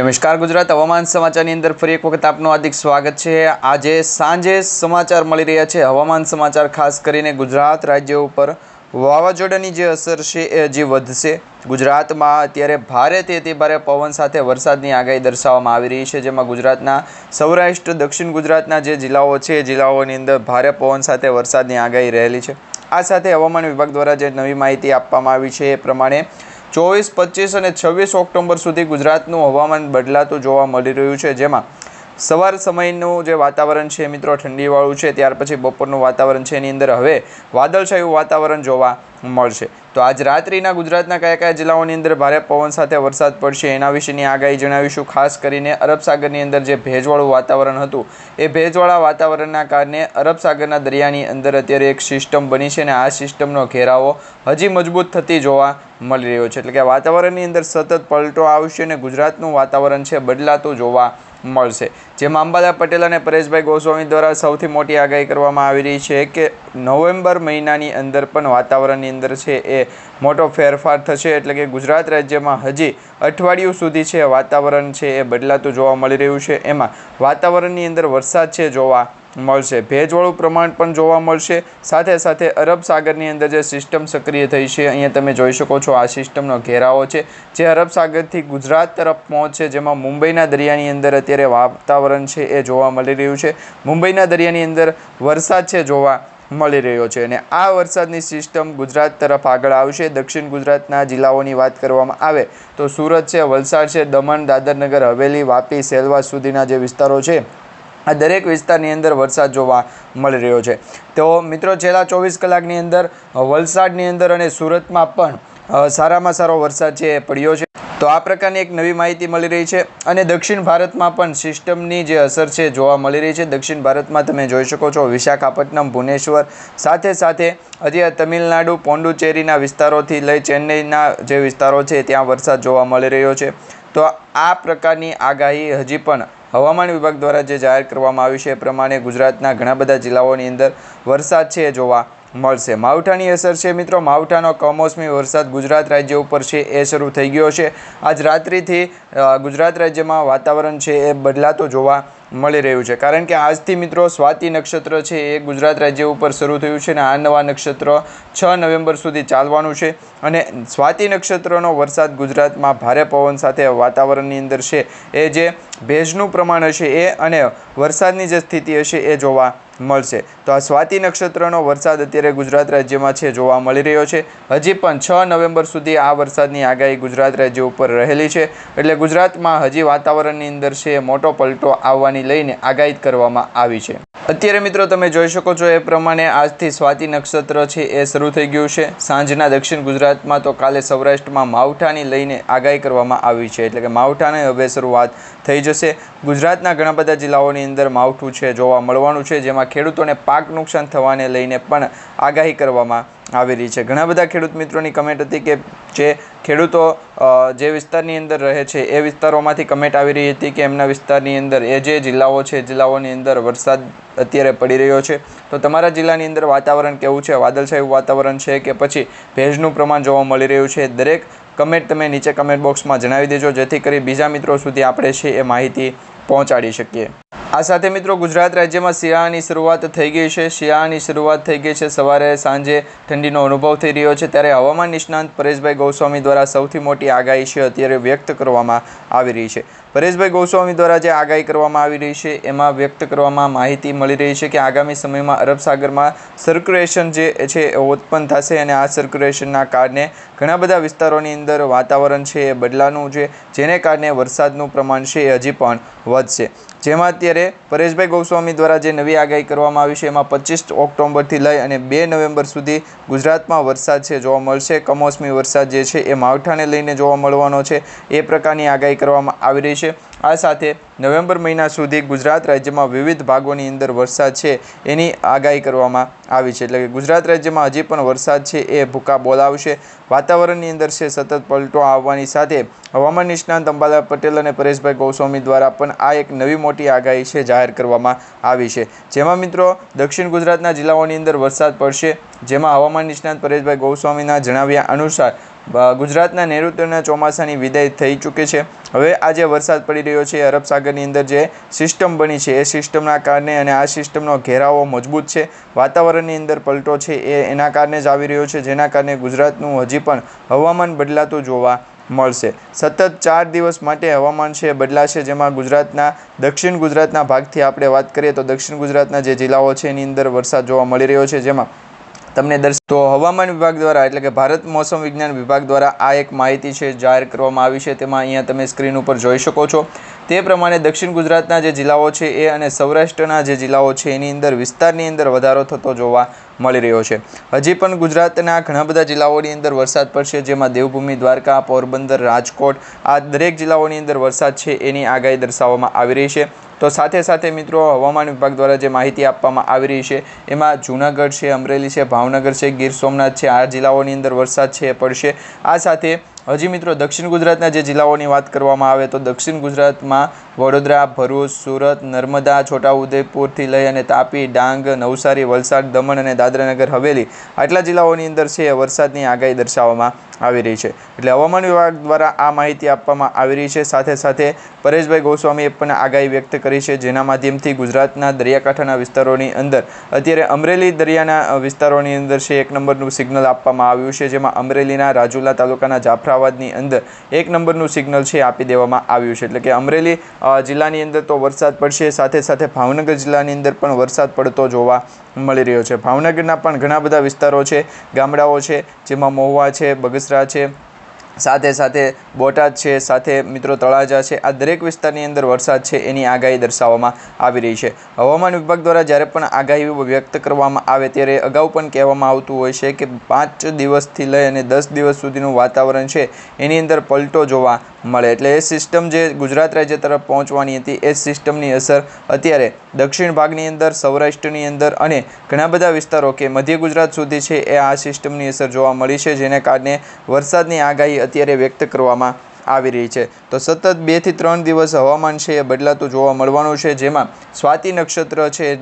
નમસ્કાર, ગુજરાત હવામાન સમાચારની અંદર ફરી એક વખત આપનું હાર્દિક સ્વાગત છે. આજે સાંજે સમાચાર મળી રહ્યા છે. હવામાન સમાચાર ખાસ કરીને ગુજરાત રાજ્ય ઉપર વાવાઝોડાની જે અસર છે એ હજી વધશે. ગુજરાતમાં અત્યારે ભારેથી અતિ ભારે પવન સાથે વરસાદની આગાહી દર્શાવવામાં આવી રહી છે, જેમાં ગુજરાતના સૌરાષ્ટ્ર, દક્ષિણ ગુજરાતના જે જિલ્લાઓ છે, એ જિલ્લાઓની અંદર ભારે પવન સાથે વરસાદની આગાહી રહેલી છે. આ સાથે હવામાન વિભાગ દ્વારા જે નવી માહિતી આપવામાં આવી છે, એ પ્રમાણે ચોવીસ પચીસ અને છવ્વીસ ઓક્ટોબર સુધી ગુજરાતનું હવામાન બદલાતું જોવા મળી રહ્યું છે જેમાં સવાર સમયનું જે વાતાવરણ છે મિત્રો, ઠંડીવાળું છે, ત્યાર પછી બપોરનું વાતાવરણ છે, એની અંદર હવે વાદળછાયું વાતાવરણ જોવા મળશે. તો આજ રાત્રિના ગુજરાતના કયા કયા જિલ્લાઓની અંદર ભારે પવન સાથે વરસાદ પડશે એના વિશેની આગાહી જણાવીશું. ખાસ કરીને અરબ સાગરની અંદર જે ભેજવાળું વાતાવરણ હતું, એ ભેજવાળા વાતાવરણના કારણે અરબ સાગરના દરિયાની અંદર અત્યારે એક સિસ્ટમ બની છે અને આ સિસ્ટમનો ઘેરાવો હજી મજબૂત થતી જોવા મળી રહ્યો છે. એટલે કે વાતાવરણની અંદર સતત પલટો આવશે અને ગુજરાતનું વાતાવરણ છે બદલાતું જોવા મળશે. જેમાં અંબાલા પટેલ અને પરેશભાઈ ગોસ્વામી દ્વારા સૌથી મોટી આગાહી કરવામાં આવી રહી છે કે નવેમ્બર મહિનાની અંદર પણ વાતાવરણની અંદર છે એ મોટો ફેરફાર થશે. એટલે કે ગુજરાત રાજ્યમાં હજી અઠવાડિયું સુધી છે વાતાવરણ છે એ બદલાતું જોવા મળી રહ્યું છે. એમાં વાતાવરણની અંદર વરસાદ છે જોવા મળશે. ભેજવાળું પ્રમાણ પણ જોવા મળશે. સાથે સાથે અરબ સાગરની અંદર જે સિસ્ટમ સક્રિય થઈ છે, અહીંયા તમે જોઈ શકો છો આ સિસ્ટમનો ઘેરાવો છે, જે અરબ સાગરથી ગુજરાત તરફ પહોંચશે જેમાં મુંબઈના દરિયાની અંદર અત્યારે વાતાવરણ છે એ જોવા મળી રહ્યું છે. મુંબઈના દરિયાની અંદર વરસાદ છે જોવા મળી રહ્યો છે અને આ વરસાદની સિસ્ટમ ગુજરાત તરફ આગળ આવશે. દક્ષિણ ગુજરાતના જિલ્લાઓની વાત કરવામાં આવે તો સુરત છે, વલસાડ છે, દમણ, દાદરનગર, હવેલી, વાપી સેલવાસ સુધીના જે વિસ્તારો છે આ દરેક વિસ્તારની અંદર વરસાદ જોવા મળી રહ્યો છે. તો મિત્રો, છેલ્લા ચોવીસ કલાકની અંદર વલસાડની અંદર અને સુરતમાં પણ સારામાં સારો વરસાદ છે એ પડ્યો છે. તો આ પ્રકારની એક નવી માહિતી મળી રહી છે અને દક્ષિણ ભારતમાં પણ સિસ્ટમની જે અસર છે જોવા મળી રહી છે. દક્ષિણ ભારતમાં તમે જોઈ શકો છો વિશાખાપટ્ટનમ, ભુવનેશ્વર, સાથે સાથે હજી તમિલનાડુ પોંડુચેરીના વિસ્તારોથી લઈ ચેન્નઈના જે વિસ્તારો છે ત્યાં વરસાદ જોવા મળી રહ્યો છે. તો આ પ્રકારની આગાહી હજી પણ હવામાન વિભાગ દ્વારા જે જાહેર કરવામાં આવ્યું છે એ પ્રમાણે ગુજરાતના ઘણા બધા જિલ્લાઓની અંદર વરસાદ છે એ જોવા મળશે. માવઠાની અસર છે મિત્રો. માવઠાનો કમોસમી વરસાદ ગુજરાત રાજ્ય ઉપર છે એ શરૂ થઈ ગયો છે. આજ રાત્રિથી ગુજરાત રાજ્યમાં વાતાવરણ છે એ બદલાતો જોવા મળી રહ્યું છે. કારણ કે આજથી મિત્રો સ્વાતિ નક્ષત્ર છે એ ગુજરાત રાજ્ય ઉપર શરૂ થયું છે અને આ નવા નક્ષત્ર છ નવેમ્બર સુધી ચાલવાનું છે. અને સ્વાતિ નક્ષત્રનો વરસાદ ગુજરાતમાં ભારે પવન સાથે વાતાવરણની અંદર છે. એ જે ભેજનું પ્રમાણ હશે એ અને વરસાદની જે સ્થિતિ હશે એ જોવા મળશે. તો આ સ્વાતિ નક્ષત્રનો વરસાદ અત્યારે ગુજરાત રાજ્યમાં છે જોવા મળી રહ્યો છે. હજી પણ છ નવેમ્બર સુધી આ વરસાદની આગાહી ગુજરાત રાજ્ય ઉપર રહેલી છે. એટલે ગુજરાતમાં હજી વાતાવરણની અંદર છે મોટો પલટો આવવાની લઈને આગાહી કરવામાં આવી છે. અત્યારે મિત્રો તમે જોઈ શકો છો એ પ્રમાણે આજથી સ્વાતિ નક્ષત્ર છે એ શરૂ થઈ ગયું છે. સાંજના દક્ષિણ ગુજરાતમાં તો કાલે સૌરાષ્ટ્રમાં માવઠાની લઈને આગાહી કરવામાં આવી છે. એટલે કે માવઠાને હવે શરૂઆત થઈ જશે. ગુજરાતના ઘણા બધા જિલ્લાઓની અંદર માવઠું છે, જોવા મળવાનું છે, જેમાં ખેડૂતોને પાક નુકસાન થવાને લઈને પણ આગાહી કરવામાં આવી રહી છે. ઘણા બધા ખેડૂત મિત્રોની કમેન્ટ હતી કે જે ખેડૂતો જે વિસ્તારની અંદર રહે છે, એ વિસ્તારોમાંથી કમેન્ટ આવી રહી હતી કે એમના વિસ્તારની અંદર એ જે જિલ્લાઓ છે જિલ્લાઓની અંદર વરસાદ અત્યારે પડી રહ્યો છે. તો તમારા જિલ્લાની અંદર વાતાવરણ કેવું છે? વાદળછાયું વાતાવરણ છે કે પછી ભેજનું પ્રમાણ જોવા મળી રહ્યું છે? દરેક કમેન્ટ તમે નીચે કમેન્ટ બોક્સમાં જણાવી દેજો, જેથી કરી બીજા મિત્રો સુધી આપણે છે એ માહિતી પહોંચાડી શકીએ. આ સાથે મિત્રો ગુજરાત રાજ્યમાં શિયાળાની શરૂઆત થઈ ગઈ છે. શિયાળાની શરૂઆત થઈ ગઈ છે. સવારે સાંજે ઠંડીનો અનુભવ થઈ રહ્યો છે. ત્યારે હવામાન નિષ્ણાંત પરેશભાઈ ગોસ્વામી દ્વારા સૌથી મોટી આગાહી છે અત્યારે વ્યક્ત કરવામાં આવી રહી છે. પરેશભાઈ ગોસ્વામી દ્વારા જે આગાહી કરવામાં આવી રહી છે, એમાં વ્યક્ત કરવામાં માહિતી મળી રહી છે કે આગામી સમયમાં અરબ સાગરમાં સર્ક્યુલેશન જે છે એ ઉત્પન્ન થશે અને આ સર્ક્યુલેશનના કારણે ઘણા બધા વિસ્તારોની અંદર વાતાવરણ છે એ બદલાનું છે. જેને કારણે વરસાદનું પ્રમાણ છે એ હજી પણ વધશે. જેમાં અત્યારે પરેશભાઈ ગોસ્વામી દ્વારા જે નવી આગાહી કરવામાં આવી છે, એમાં પચીસ ઓક્ટોબરથી લઈ અને બે નવેમ્બર સુધી ગુજરાતમાં વરસાદ છે જોવા મળશે. કમોસમી વરસાદ જે છે, એ માવઠાને લઈને જોવા મળવાનો છે. એ પ્રકારની આગાહી કરવામાં આવી રહી છે. આ સાથે નવેમ્બર મહિના સુધી ગુજરાત રાજ્યમાં વિવિધ ભાગોની અંદર વરસાદ છે એની આગાહી કરવામાં આવી છે. એટલે કે ગુજરાત રાજ્યમાં હજી પણ વરસાદ છે એ ભૂકા બોલાવશે. વાતાવરણની અંદર છે સતત પલટો આવવાની સાથે હવામાન નિષ્ણાંત અંબાલાલ પટેલ અને પરેશભાઈ ગોસ્વામી દ્વારા પણ આ એક નવી મોટી આગાહી છે જાહેર કરવામાં આવી છે. જેમાં મિત્રો દક્ષિણ ગુજરાતના જિલ્લાઓની અંદર વરસાદ પડશે. જેમાં હવામાન નિષ્ણાંત પરેશભાઈ ગોસ્વામીના જણાવ્યા અનુસાર ગુજરાતના નૈઋત્યના ચોમાસાની વિદાય થઈ ચૂકી છે. હવે આ જે વરસાદ પડી રહ્યો છે. અરબ સાગરની અંદર જે સિસ્ટમ બની છે, એ સિસ્ટમના કારણે અને આ સિસ્ટમનો ઘેરાવો મજબૂત છે. વાતાવરણની અંદર પલટો છે, એ એના કારણે જ આવી રહ્યો છે, જેના કારણે ગુજરાતનું હજી પણ હવામાન બદલાતું જોવા મળશે. સતત ચાર દિવસ માટે હવામાન છે બદલાશે, જેમાં ગુજરાતના, દક્ષિણ ગુજરાતના ભાગથી આપણે વાત કરીએ તો દક્ષિણ ગુજરાતના જે જિલ્લાઓ છે, એની અંદર વરસાદ જોવા મળી રહ્યો છે, જેમાં તમને દર્શ તો હવામાન વિભાગ દ્વારા, એટલે કે ભારત મોસમ વિજ્ઞાન વિભાગ દ્વારા આ એક માહિતી છે, જાહેર કરવામાં આવી છે. તેમાં અહીંયા તમે સ્ક્રીન ઉપર જોઈ શકો છો. તે પ્રમાણે દક્ષિણ ગુજરાતના જે જિલ્લાઓ છે એ અને સૌરાષ્ટ્રના જે જિલ્લાઓ છે, એની અંદર વિસ્તારની અંદર વધારો થતો જોવા મળી રહ્યો છે. હજી પણ ગુજરાતના ઘણા બધા જિલ્લાઓની અંદર વરસાદ પડશે, જેમાં દેવભૂમિ, દ્વારકા, પોરબંદર, રાજકોટ આ દરેક જિલ્લાઓની અંદર વરસાદ છે, એની આગાહી દર્શાવવામાં આવી રહી છે. તો સાથે સાથે મિત્રો હવામાન વિભાગ દ્વારા જે માહિતી આપવામાં આવી રહી છે, એમાં જૂનાગઢ છે, અમરેલી છે, ભાવનગર છે, ગીર સોમનાથ છે, આ જિલ્લાઓની અંદર વરસાદ છે, પડશે. આ સાથે હજી મિત્રો દક્ષિણ ગુજરાતના જે જિલ્લાઓની વાત કરવામાં આવે તો દક્ષિણ ગુજરાતમાં વડોદરા, ભરૂચ, સુરત, નર્મદા, છોટાઉદેપુરથી લઈ અને તાપી, ડાંગ, નવસારી, વલસાડ, દમણ અને દાદરાનગર, હવેલી આટલા જિલ્લાઓની અંદર છે વરસાદની આગાહી દર્શાવવામાં આવી રહી છે. એટલે હવામાન વિભાગ દ્વારા આ માહિતી આપવામાં આવી રહી છે. સાથે સાથે પરેશભાઈ ગોસ્વામીએ પણ આગાહી વ્યક્ત કરી છે. જેના માધ્યમથી ગુજરાતના દરિયાકાંઠાના વિસ્તારોની અંદર અત્યારે અમરેલી દરિયાના વિસ્તારોની અંદર છે એક નંબરનું સિગ્નલ આપવામાં આવ્યું છે. જેમાં અમરેલીના રાજુલા તાલુકાના જાફરાબાદની અંદર એક નંબરનું સિગ્નલ છે આપી દેવામાં આવ્યું છે. એટલે કે અમરેલી જિલ્લાની અંદર તો વરસાદ પડશે, સાથે સાથે ભાવનગર જિલ્લાની અંદર પણ વરસાદ પડતો જોવા મળી રહ્યો છે. ભાવનગરના પણ ઘણા બધા વિસ્તારો છે, ગામડાઓ છે, જેમાં મહુવા છે, બગસરા છે સાથે સાથે બોટાદ છે, સાથે મિત્રો તળાજા છે. આ દરેક વિસ્તારની અંદર વરસાદ છે, એની આગાહી દર્શાવવામાં આવી રહી છે. હવામાન વિભાગ દ્વારા જ્યારે પણ આગાહી વ્યક્ત કરવામાં આવે ત્યારે અગાઉ પણ કહેવામાં આવતું હોય છે કે પાંચ દિવસથી લઈ અને દસ દિવસ સુધીનું વાતાવરણ છે, એની અંદર પલટો જોવા મળે. એટલે એ સિસ્ટમ જે ગુજરાત રાજ્ય તરફ પહોંચવાની હતી, એ સિસ્ટમની અસર અત્યારે દક્ષિણ ભાગની અંદર, સૌરાષ્ટ્રની અંદર અને ઘણા બધા વિસ્તારો કે મધ્ય ગુજરાત સુધી છે, એ આ સિસ્ટમની અસર જોવા મળી છે, જેને કારણે વરસાદની આગાહી અત્યારે વ્યક્ત કરવામાં આવી રહી છે. તો સતત બેથી ત્રણ દિવસ હવામાન છે એ બદલાતું જોવા મળવાનું છે. જેમાં સ્વાતિ નક્ષત્ર છે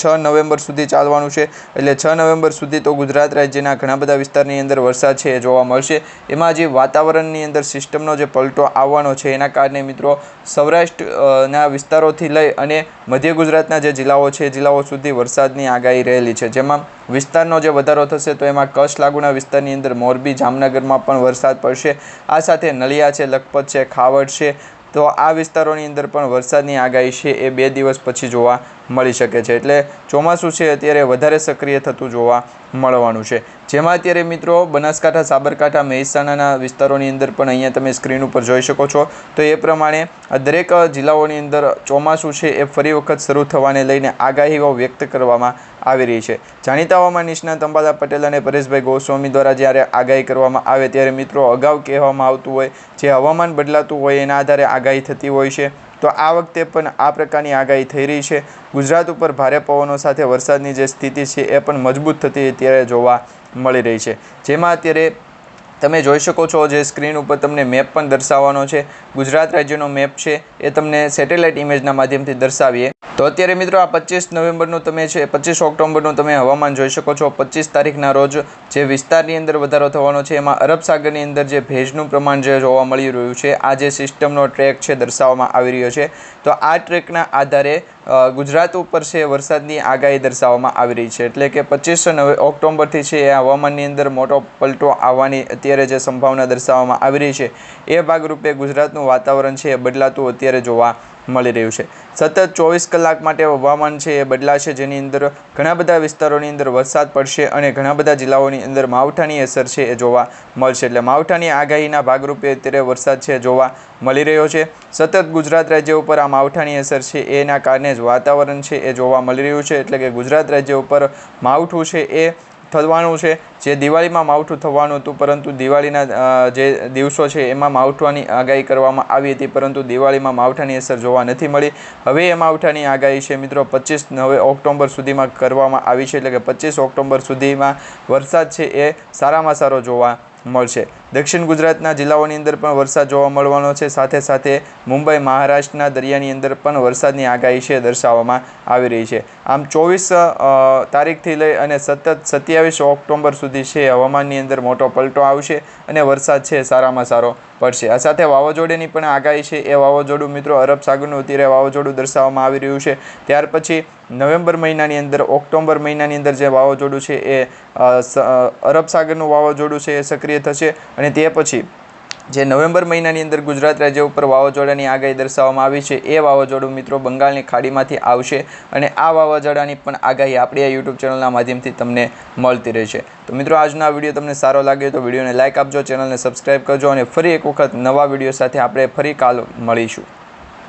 છ નવેમ્બર સુધી ચાલવાનું છે. એટલે છ નવેમ્બર સુધી તો ગુજરાત રાજ્યના ઘણા બધા વિસ્તારની અંદર વરસાદ છે એ જોવા મળશે. એમાં જે વાતાવરણની અંદર સિસ્ટમનો જે પલટો આવવાનો છે, એના કારણે મિત્રો સૌરાષ્ટ્રના વિસ્તારોથી લઈ અને મધ્ય ગુજરાતના જે જિલ્લાઓ છે જિલ્લાઓ સુધી વરસાદની આગાહી રહેલી છે. જેમાં વિસ્તારનો જે વધારો થશે તો એમાં કચ્છ લાગુના વિસ્તારની અંદર મોરબી, જામનગરમાં પણ વરસાદ પડશે. આ સાથે નલિયા છે લખપત છે, ખાવડ છે. તો આ વિસ્તારોની અંદર પણ વરસાદની આગાહી છે, એ બે દિવસ પછી જોવા મળી શકે છે. એટલે ચોમાસું છે, અત્યારે વધારે સક્રિય થતું જોવા મળવાનું છે. જેમાં અત્યારે મિત્રો બનાસકાંઠા, સાબરકાંઠા, મહેસાણાના વિસ્તારોની અંદર પણ અહીંયા તમે સ્ક્રીન ઉપર જોઈ શકો છો. તો એ પ્રમાણે દરેક જિલ્લાઓની અંદર ચોમાસું છે એ ફરી વખત શરૂ થવાને લઈને આગાહીઓ વ્યક્ત કરવામાં આવી રહી છે. જાણીતા હવામાન નિષ્ણાત અંબાદા પટેલ અને પરેશભાઈ ગોસ્વામી દ્વારા જ્યારે આગાહી કરવામાં આવે ત્યારે મિત્રો અગાઉ કહેવામાં આવતું હોય, જે હવામાન બદલાતું હોય એના આધારે આગાહી થતી હોય છે. તો આ વખતે પણ આ પ્રકારની આગાહી થઈ રહી છે. ગુજરાત ઉપર ભારે પવનો સાથે વરસાદની જે સ્થિતિ છે એ પણ મજબૂત થતી અત્યારે જોવા મળી રહી છે. જેમાં અત્યારે તમે જોઈ શકો છો જે સ્ક્રીન ઉપર તમને મેપ પણ દર્શાવવાનો છે. ગુજરાત રાજ્યનો મેપ છે. એ તમને સેટેલાઇટ ઇમેજના માધ્યમથી દર્શાવીએ. તો અત્યારે મિત્રો આ પચીસ નવેમ્બરનું તમે છે, પચીસ ઓક્ટોબરનું તમે હવામાન જોઈ શકો છો. પચીસ તારીખના રોજ જે વિસ્તારની અંદર વધારો થવાનો છે, એમાં અરબ સાગરની અંદર જે ભેજનું પ્રમાણ જે જોવા મળી રહ્યું છે, આ જે સિસ્ટમનો ટ્રેક છે દર્શાવવામાં આવી રહ્યો છે. તો આ ટ્રેકના આધારે ગુજરાત ઉપર છે વરસાદની આગાહી દર્શાવવામાં આવી રહી છે. એટલે કે પચીસ નવે ઓક્ટોબરથી છે એ હવામાનની અંદર મોટો પલટો આવવાની અત્યારે જે સંભાવના દર્શાવવામાં આવી રહી છે. એ ભાગરૂપે ગુજરાતનું વાતાવરણ છે એ બદલાતું અત્યારે જોવા મળી રહ્યું છે. સતત ચોવીસ કલાક માટે હવામાન છે એ બદલાશે, જેની અંદર ઘણા બધા વિસ્તારોની અંદર વરસાદ પડશે અને ઘણા બધા જિલ્લાઓની અંદર માવઠાની અસર છે એ જોવા મળશે. એટલે માવઠાની આગાહીના ભાગરૂપે અત્યારે વરસાદ છે જોવા મળી રહ્યો છે. સતત ગુજરાત રાજ્ય ઉપર આ માવઠાની અસર છે એના કારણે જ વાતાવરણ છે એ જોવા મળી રહ્યું છે. એટલે કે ગુજરાત રાજ્ય ઉપર માવઠું છે એ થવાનું છે. જે દિવાળીમાં માવઠું થવાનું હતું, પરંતુ દિવાળીના જે દિવસો છે, એમાં માવઠવાની આગાહી કરવામાં આવી હતી, પરંતુ દિવાળીમાં માવઠાની અસર જોવા નથી મળી. હવે એ માવઠાની આગાહી છે, મિત્રો, પચીસ નવે ઓક્ટોબર સુધીમાં કરવામાં આવી છે, એટલે કે પચીસ ઓક્ટોબર સુધીમાં વરસાદ છે એ સારામાં સારો જોવા મળશે. દક્ષિણ ગુજરાતના જિલ્લાઓની અંદર પણ વરસાદ જોવા મળવાનો છે. સાથે સાથે મુંબઈ, મહારાષ્ટ્રના દરિયાની અંદર પણ વરસાદની આગાહી છે દર્શાવવામાં આવી રહી છે. આમ ચોવીસ તારીખથી લઈ અને સતત સત્યાવીસ ઓક્ટોબર સુધી છે હવામાનની અંદર મોટો પલટો આવશે અને વરસાદ છે સારામાં સારો પડશે. આ સાથે વાવાઝોડાની પણ આગાહી છે. એ વાવાઝોડું મિત્રો અરબ સાગરનું અત્યારે વાવાઝોડું દર્શાવવામાં આવી રહ્યું છે. ત્યાર પછી નવેમ્બર મહિનાની અંદર ઓક્ટોબર મહિનાની અંદર જે વાવાઝોડું છે એ અરબ સાગરનું વાવાઝોડું છે એ સક્રિય થશે અને તે પછી જે નવેમ્બર મહિનાની અંદર ગુજરાત રાજ્ય ઉપર વાવાઝોડાની આગાહી દર્શાવવામાં આવી છે, એ વાવાઝોડું મિત્રો બંગાળની ખાડીમાંથી આવશે અને આ વાવાઝોડાની પણ આગાહી આપણી આ યુટ્યુબ ચેનલના માધ્યમથી તમને મળતી રહેશે. તો મિત્રો, આજનો આ વીડિયો તમને સારો લાગ્યો તો વિડીયોને લાઇક આપજો, ચેનલને સબસ્ક્રાઈબ કરજો અને ફરી એક વખત નવા વીડિયો સાથે આપણે ફરી કાલ મળીશું.